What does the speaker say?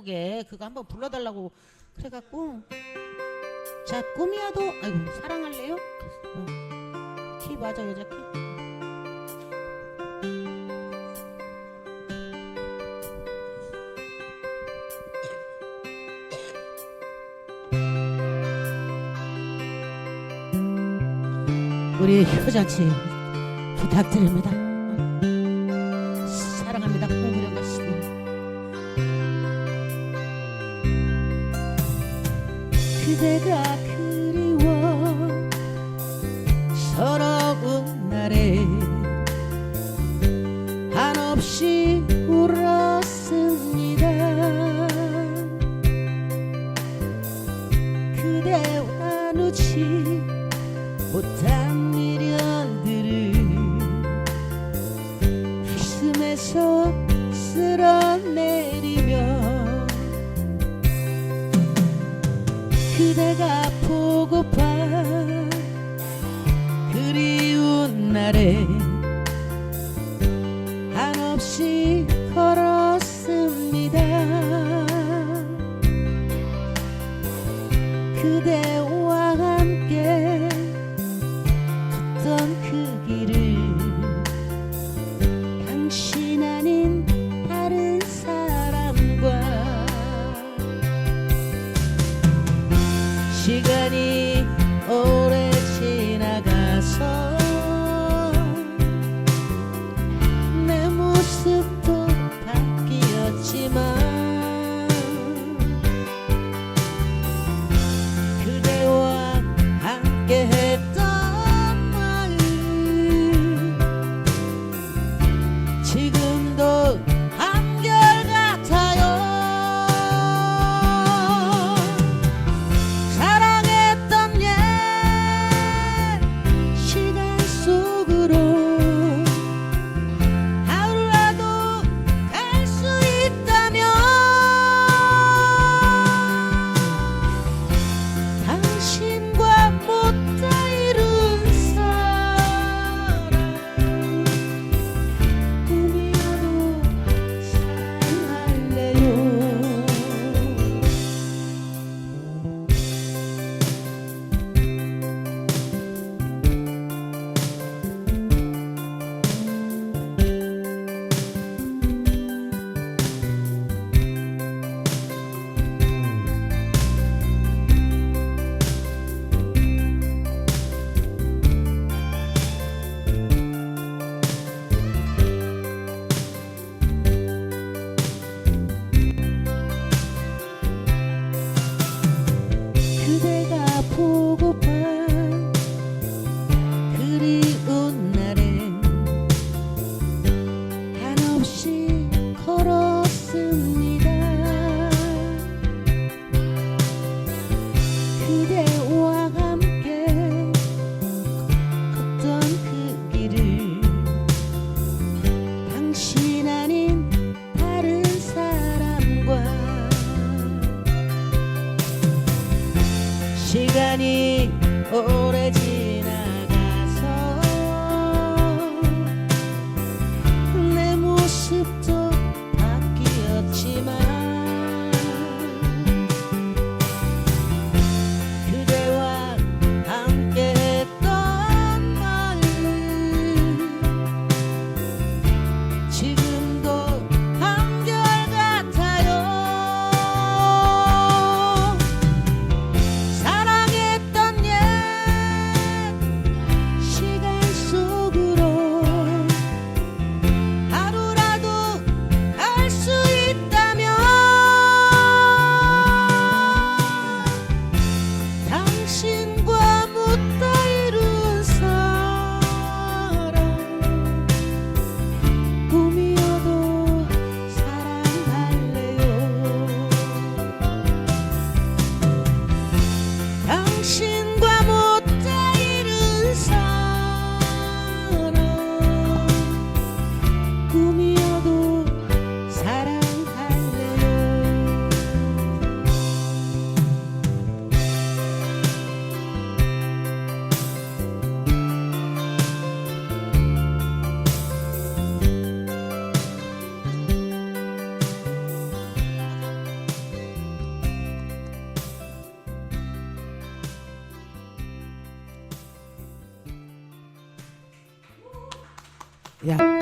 한국에 그거 한번 불러달라고 그래갖고 자 꿈이야도 아이고 사랑할래요? 어. 키 맞아 여자 키 우리 효자씨 부탁드립니다. 그대가 그리워 서러운 날에 한없이 울었습니다. 그대와 누지 못한 미련들을 가슴에서 쓸어 날에 한없이 걸었습니다. 그대 fidèle. 야